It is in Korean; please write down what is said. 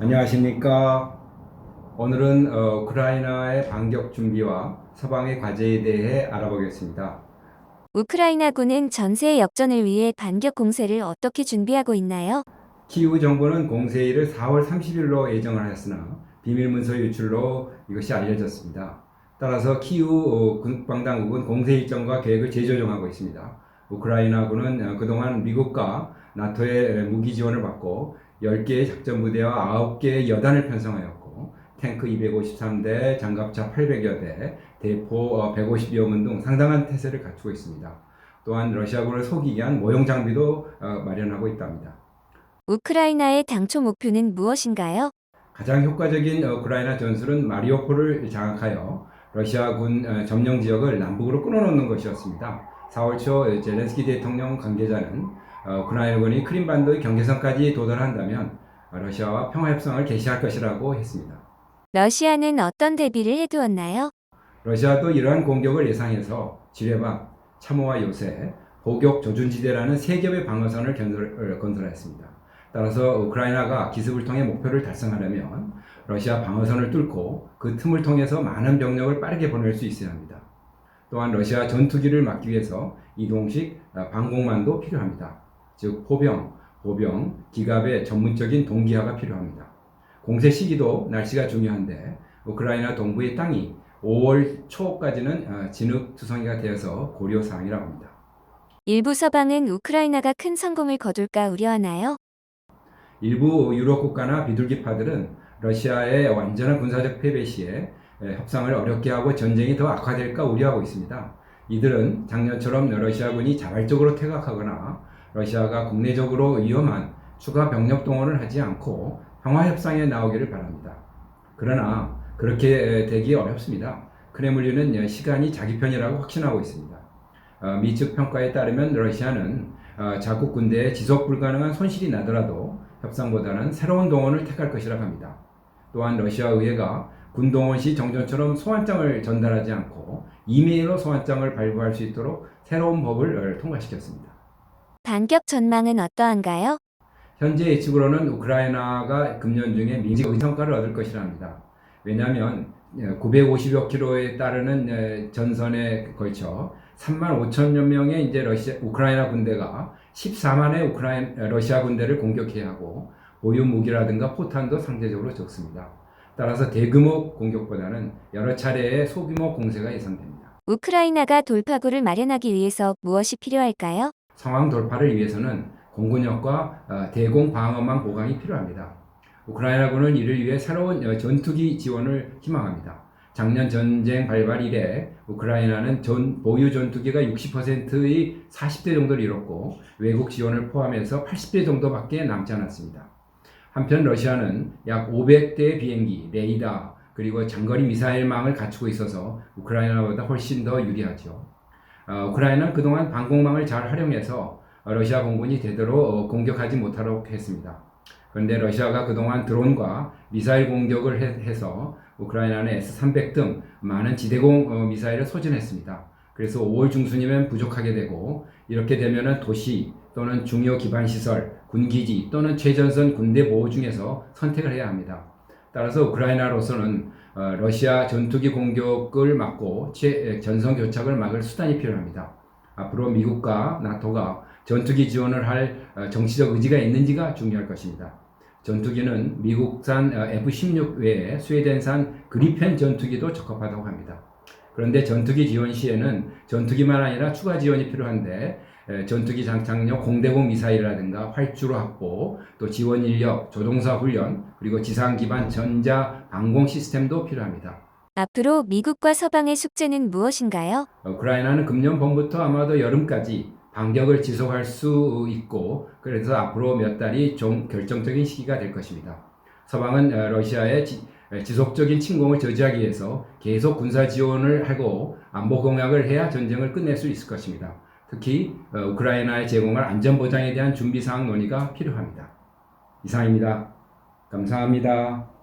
안녕하십니까. 오늘은 어, 우크라이나의 반격 준비와 서방의 과제에 대해 알아보겠습니다. 우크라이나군은 전세 역전을 위해 반격 공세를 어떻게 준비하고 있나요? 키우 정부는 공세일을 4월 30일로 예정을 하였으나 비밀 문서 유출로 이것이 알려졌습니다. 따라서 키우 어, 국방당국은 공세 일정과 계획을 재조정하고 있습니다. 우크라이나군은 어, 그동안 미국과 나토의 무기 지원을 받고 10개의 작전 부대와 9개의 여단을 편성하였고 탱크 253대, 장갑차 800여 대, 대포 150여 문 등 상당한 태세를 갖추고 있습니다. 또한 러시아군을 속이기 위한 모형 장비도 어, 마련하고 있답니다. 우크라이나의 당초 목표는 무엇인가요? 가장 효과적인 어, 우크라이나 전술은 마리오폴을 장악하여 러시아군 어, 점령 지역을 남북으로 끊어놓는 것이었습니다. 4월 초 젤렌스키 대통령 관계자는 어, 우크라이나군이 크림반도의 경계선까지 도달한다면 러시아와 평화협상을 개시할 것이라고 했습니다. 러시아는 어떤 대비를 해두었나요? 러시아도 이러한 공격을 예상해서 지뢰박, 참호와 요새, 보격 조준지대라는 세 겹의 방어선을 건설, 어, 건설했습니다. 따라서 우크라이나가 기습을 통해 목표를 달성하려면 러시아 방어선을 뚫고 그 틈을 통해서 많은 병력을 빠르게 보낼 수 있어야 합니다. 또한 러시아 전투기를 막기 위해서 이동식 아, 방공만도 필요합니다. 즉 포병, 보병, 기갑의 전문적인 동기화가 필요합니다. 공세 시기도 날씨가 중요한데 우크라이나 동부의 땅이 5월 초까지는 어, 진흙 투성이가 되어서 고려 사항이라고 합니다. 일부 서방은 우크라이나가 큰 성공을 거둘까 우려하나요? 일부 유럽 국가나 비둘기파들은 러시아의 완전한 군사적 패배 시에 에, 협상을 어렵게 하고 전쟁이 더 악화될까 우려하고 있습니다. 이들은 작년처럼 러시아군이 자발적으로 퇴각하거나 러시아가 국내적으로 위험한 추가 병력 동원을 하지 않고 평화 협상에 나오기를 바랍니다. 그러나 그렇게 되기 어렵습니다. 크레물린은 시간이 자기 편이라고 확신하고 있습니다. 어, 미측 평가에 따르면 러시아는 어, 자국 군대에 지속 불가능한 손실이 나더라도 협상보다는 새로운 동원을 택할 것이라고 합니다. 또한 러시아 의회가 군 동원 시 정전처럼 소환장을 전달하지 않고 이메일로 소환장을 발부할 수 있도록 새로운 법을 통과시켰습니다. 반격 전망은 어떠한가요? 현재 예측으로는 우크라이나가 금년 중에 민식 성과를 얻을 것이라 합니다. 왜냐하면 950여 킬로에 따르는 전선에 걸쳐 3만 5천여 명의 이제 러시아 우크라이나 군대가 14만의 우크라이나 러시아 군대를 공격해야 하고 보유 무기라든가 포탄도 상대적으로 적습니다. 따라서 대규모 공격보다는 여러 차례의 소규모 공세가 예상됩니다. 우크라이나가 돌파구를 마련하기 위해서 무엇이 필요할까요? 상황 돌파를 위해서는 공군력과 어, 대공 방어망 보강이 필요합니다. 우크라이나군은 이를 위해 새로운 어, 전투기 지원을 희망합니다. 작년 전쟁 발발 이래 우크라이나는 전 보유 전투기가 60%의 40대 정도를 이뤘고 외국 지원을 포함해서 80대 정도밖에 남지 않았습니다. 한편 러시아는 약 500대의 비행기, 레이더, 그리고 장거리 미사일망을 갖추고 있어서 우크라이나보다 훨씬 더 유리하죠. 어, 우크라이나는 그동안 방공망을 잘 활용해서 러시아 공군이 되도록 어, 공격하지 못하도록 했습니다. 그런데 러시아가 그동안 드론과 미사일 공격을 해 서 우크라이나는 S-300 등 많은 지대공 어, 미사일을 소진했습니다. 그래서 5월 중순이면 부족하게 되고 이렇게 되면 도시 또는 중요 기반 시설, 군기지 또는 최전선 군대 보호 중에서 선택을 해야 합니다. 따라서 우크라이나로서는 어, 러시아 전투기 공격을 막고 전선 교착을 막을 수단이 필요합니다. 앞으로 미국과 나토가 전투기 지원을 할 정치적 의지가 있는지가 중요할 것입니다. 전투기는 미국산 F-16 외에 스웨덴산 그리펜 전투기도 적합하다고 합니다. 그런데 전투기 지원 시에는 전투기만 아니라 추가 지원이 필요한데 전투기 장착용 공대공 미사일이라든가 활주로 확보, 또 지원 인력, 조종사 훈련, 그리고 지상 기반 전자 방공 시스템도 필요합니다. 앞으로 미국과 서방의 숙제는 무엇인가요? 우크라이나는 금년 봄부터 아마도 여름까지 반격을 지속할 수 있고 그래서 앞으로 몇 달이 좀 결정적인 시기가 될 것입니다. 서방은 러시아의 지, 지속적인 침공을 저지하기 위해서 계속 군사 지원을 하고 안보 공약을 해야 전쟁을 끝낼 수 있을 것입니다. 특히 우크라이나에 제공할 안전보장에 대한 준비사항 논의가 필요합니다. 이상입니다. 감사합니다.